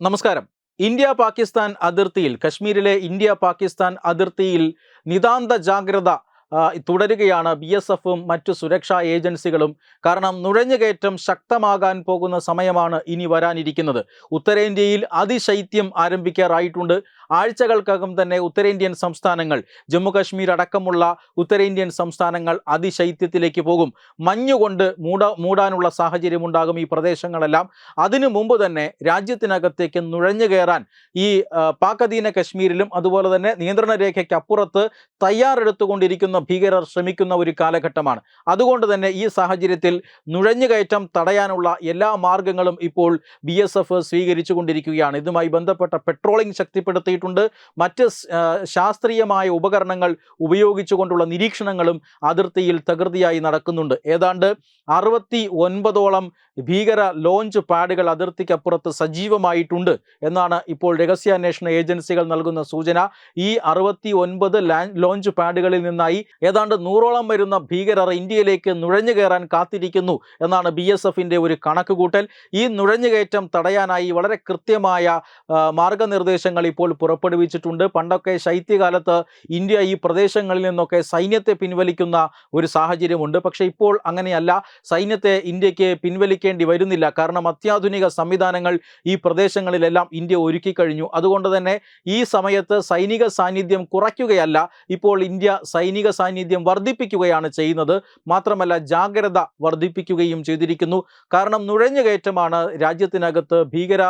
നമസ്കാരം. ഇന്ത്യ പാകിസ്ഥാൻ അതിർത്തിയിൽ കശ്മീരിലെ ഇന്ത്യ പാകിസ്ഥാൻ അതിർത്തിയിൽ നിതാന്ത ജാഗ്രത തുടരുകയാണ് ബി എസ് എഫും മറ്റു സുരക്ഷാ ഏജൻസികളും. കാരണം നുഴഞ്ഞുകയറ്റം ശക്തമാകാൻ പോകുന്ന സമയമാണ് ഇനി വരാനിരിക്കുന്നത്. ഉത്തരേന്ത്യയിൽ അതിശൈത്യം ആരംഭിക്കാറായിട്ടുണ്ട്. ആഴ്ചകൾക്കകം തന്നെ ഉത്തരേന്ത്യൻ സംസ്ഥാനങ്ങൾ ജമ്മു കാശ്മീർ അടക്കമുള്ള ഉത്തരേന്ത്യൻ സംസ്ഥാനങ്ങൾ അതിശൈത്യത്തിലേക്ക് പോകും. മഞ്ഞുകൊണ്ട് മൂട മൂടാനുള്ള സാഹചര്യമുണ്ടാകും ഈ പ്രദേശങ്ങളെല്ലാം. അതിനു മുമ്പ് തന്നെ രാജ്യത്തിനകത്തേക്ക് നുഴഞ്ഞു കയറാൻ ഈ പാക്കദീന കശ്മീരിലും അതുപോലെ തന്നെ നിയന്ത്രണ രേഖയ്ക്കപ്പുറത്ത് തയ്യാറെടുത്തുകൊണ്ടിരിക്കുന്ന ഭീകരർ ശ്രമിക്കുന്ന ഒരു കാലഘട്ടമാണ്. അതുകൊണ്ട് തന്നെ ഈ സാഹചര്യത്തിൽ നുഴഞ്ഞുകയറ്റം തടയാനുള്ള എല്ലാ മാർഗങ്ങളും ഇപ്പോൾ ബി എസ് എഫ് ഇതുമായി ബന്ധപ്പെട്ട പെട്രോളിംഗ് ശക്തിപ്പെടുത്തിയിട്ടുണ്ട്. മറ്റ് ശാസ്ത്രീയമായ ഉപകരണങ്ങൾ ഉപയോഗിച്ചുകൊണ്ടുള്ള നിരീക്ഷണങ്ങളും അതിർത്തിയിൽ തകൃതിയായി നടക്കുന്നുണ്ട്. ഏതാണ്ട് അറുപത്തി ഒൻപതോളം ഭീകര ലോഞ്ച് പാഡുകൾ അതിർത്തിക്കപ്പുറത്ത് സജീവമായിട്ടുണ്ട് എന്നാണ് ഇപ്പോൾ രഹസ്യാന്വേഷണ ഏജൻസികൾ നൽകുന്ന സൂചന. ഈ അറുപത്തി ഒൻപത് ലോഞ്ച് പാഡുകളിൽ നിന്നായി ഏതാണ്ട് നൂറോളം വരുന്ന ഭീകരർ ഇന്ത്യയിലേക്ക് നുഴഞ്ഞു കയറാൻ കാത്തിരിക്കുന്നു എന്നാണ് ബി എസ് എഫിന്റെ ഒരു കണക്കുകൂട്ടൽ. ഈ നുഴഞ്ഞുകയറ്റം തടയാനായി വളരെ കൃത്യമായ മാർഗനിർദ്ദേശങ്ങൾ ഇപ്പോൾ പുറപ്പെടുവിച്ചിട്ടുണ്ട്. പണ്ടൊക്കെ ശൈത്യകാലത്ത് ഇന്ത്യ ഈ പ്രദേശങ്ങളിൽ നിന്നൊക്കെ സൈന്യത്തെ പിൻവലിക്കുന്ന ഒരു സാഹചര്യമുണ്ട്. പക്ഷേ ഇപ്പോൾ അങ്ങനെയല്ല. സൈന്യത്തെ ഇന്ത്യയ്ക്ക് പിൻവലിക്കേണ്ടി വരുന്നില്ല. കാരണം അത്യാധുനിക സംവിധാനങ്ങൾ ഈ പ്രദേശങ്ങളിലെല്ലാം ഇന്ത്യ ഒരുക്കി കഴിഞ്ഞു അതുകൊണ്ട് തന്നെ ഈ സമയത്ത് സൈനിക സാന്നിധ്യം കുറയ്ക്കുകയല്ല. ഇപ്പോൾ ഇന്ത്യ സൈനിക സാന്നിധ്യം വർദ്ധിപ്പിക്കുകയാണ് ചെയ്യുന്നത്. മാത്രമല്ല ജാഗ്രത വർദ്ധിപ്പിക്കുകയും ചെയ്തിരിക്കുന്നു. കാരണം നുഴഞ്ഞുകയറ്റമാണ് രാജ്യത്തിനകത്ത് ഭീകര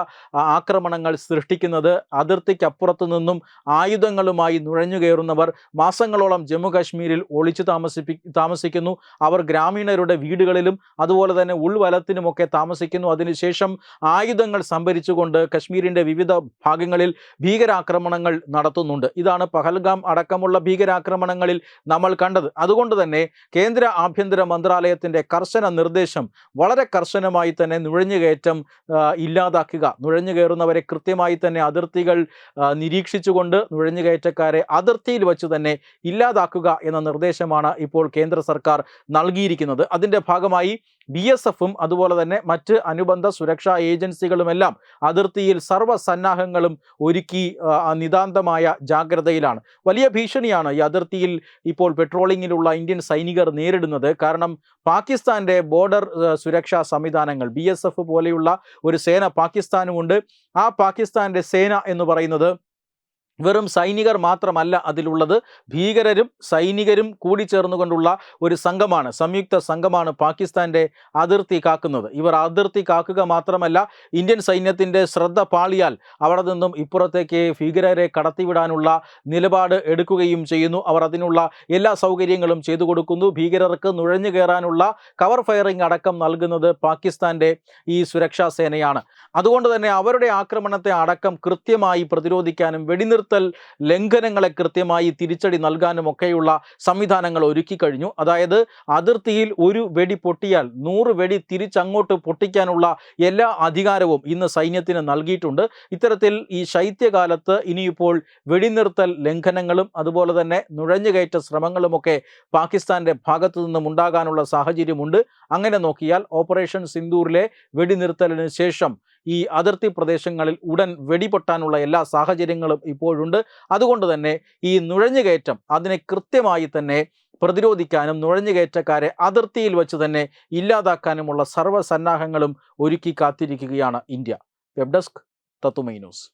ആക്രമണങ്ങൾ സൃഷ്ടിക്കുന്നത്. അതിർത്തിക്കപ്പുറത്തു നിന്നും ആയുധങ്ങളുമായി നുഴഞ്ഞു കയറുന്നവർ മാസങ്ങളോളം ജമ്മു കാശ്മീരിൽ ഒളിച്ചു താമസിപ്പി താമസിക്കുന്നു. അവർ ഗ്രാമീണരുടെ വീടുകളിലും അതുപോലെ തന്നെ ഉൾവലത്തിനുമൊക്കെ താമസിക്കുന്നു. അതിനുശേഷം ആയുധങ്ങൾ സംഭരിച്ചുകൊണ്ട് കശ്മീരിന്റെ വിവിധ ഭാഗങ്ങളിൽ ഭീകരാക്രമണങ്ങൾ നടത്തുന്നുണ്ട്. ഇതാണ് പഹൽഗാം അടക്കമുള്ള ഭീകരാക്രമണങ്ങളിൽ നമ്മൾ കണ്ടത്. അതുകൊണ്ട് തന്നെ കേന്ദ്ര ആഭ്യന്തര മന്ത്രാലയത്തിന്റെ കർശന നിർദ്ദേശം വളരെ കർശനമായി തന്നെ നുഴഞ്ഞുകയറ്റം ഇല്ലാതാക്കുക. നുഴഞ്ഞു കയറുന്നവരെ കൃത്യമായി തന്നെ അതിർത്തികൾ നിരീക്ഷിച്ചുകൊണ്ട് നുഴഞ്ഞുകയറ്റക്കാരെ അതിർത്തിയിൽ വെച്ച് തന്നെ ഇല്ലാതാക്കുക എന്ന നിർദ്ദേശമാണ് ഇപ്പോൾ കേന്ദ്ര സർക്കാർ നൽകിയിരിക്കുന്നത്. അതിന്റെ ഭാഗമായി ബി എസ് എഫും അതുപോലെ തന്നെ മറ്റ് അനുബന്ധ സുരക്ഷാ ഏജൻസികളുമെല്ലാം അതിർത്തിയിൽ സർവസന്നാഹങ്ങളും ഒരുക്കി നിതാന്തമായ ജാഗ്രതയിലാണ്. വലിയ ഭീഷണിയാണ് ഈ അതിർത്തിയിൽ ഇപ്പോൾ പെട്രോളിങ്ങിലുള്ള ഇന്ത്യൻ സൈനികർ നേരിടുന്നത് കാരണം പാകിസ്ഥാന്റെ ബോർഡർ സുരക്ഷാ സംവിധാനങ്ങൾ ബി പോലെയുള്ള ഒരു സേന പാകിസ്ഥാനുമുണ്ട്. ആ പാകിസ്ഥാന്റെ സേന എന്ന് പറയുന്നത് വെറും സൈനികർ മാത്രമല്ല അതിലുള്ളത്. ഭീകരരും സൈനികരും കൂടി ചേർന്നുകൊണ്ടുള്ള ഒരു സംഘമാണ് സംയുക്ത സംഘമാണ് പാകിസ്ഥാന്റെ അതിർത്തി കാക്കുന്നത്. ഇവർ അതിർത്തി കാക്കുക മാത്രമല്ല ഇന്ത്യൻ സൈന്യത്തിന്റെ ശ്രദ്ധ പാളിയാൽ അവിടെ നിന്നും ഇപ്പുറത്തേക്ക് ഭീകരരെ കടത്തിവിടാനുള്ള നിലപാട് എടുക്കുകയും ചെയ്യുന്നു. അവർ അതിനുള്ള എല്ലാ സൗകര്യങ്ങളും ചെയ്തു കൊടുക്കുന്നു. ഭീകരർക്ക് നുഴഞ്ഞു കയറാനുള്ള കവർ ഫയറിംഗ് അടക്കം നൽകുന്നത് പാകിസ്ഥാന്റെ ഈ സുരക്ഷാ സേനയാണ്. അതുകൊണ്ട് തന്നെ അവരുടെ ആക്രമണത്തെ അടക്കം കൃത്യമായി പ്രതിരോധിക്കാനും വെടിനിർത്തൽ ലംഘനങ്ങളെ കൃത്യമായി തിരിച്ചടി നൽകാനും ഒക്കെയുള്ള സംവിധാനങ്ങൾ ഒരുക്കി കഴിഞ്ഞു. അതായത് അതിർത്തിയിൽ ഒരു വെടി പൊട്ടിയാൽ നൂറ് വെടി തിരിച്ചങ്ങോട്ട് പൊട്ടിക്കാനുള്ള എല്ലാ അധികാരവും ഇന്ന് സൈന്യത്തിന് നൽകിയിട്ടുണ്ട്. ഇത്തരത്തിൽ ഈ ശൈത്യകാലത്ത് ഇനിയിപ്പോൾ വെടിനിർത്തൽ ലംഘനങ്ങളും അതുപോലെ തന്നെ നുഴഞ്ഞുകയറ്റ ശ്രമങ്ങളുമൊക്കെ പാകിസ്ഥാന്റെ ഭാഗത്തു നിന്നും ഉണ്ടാകാനുള്ള സാഹചര്യമുണ്ട്. അങ്ങനെ നോക്കിയാൽ ഓപ്പറേഷൻ സിന്ദൂറിലെ വെടിനിർത്തലിന് ശേഷം ഈ അതിർത്തി പ്രദേശങ്ങളിൽ ഉടൻ വെടിപൊട്ടാനുള്ള എല്ലാ സാഹചര്യങ്ങളും ഇപ്പോഴുണ്ട്. അതുകൊണ്ട് തന്നെ ഈ നുഴഞ്ഞുകയറ്റം അതിനെ കൃത്യമായി തന്നെ പ്രതിരോധിക്കാനും നുഴഞ്ഞുകയറ്റക്കാരെ അതിർത്തിയിൽ വെച്ച് തന്നെ ഇല്ലാതാക്കാനുമുള്ള സർവസന്നാഹങ്ങളും ഒരുക്കി കാത്തിരിക്കുകയാണ് ഇന്ത്യ. വെബ് ഡെസ്ക് തത്തുമൈ ന്യൂസ്.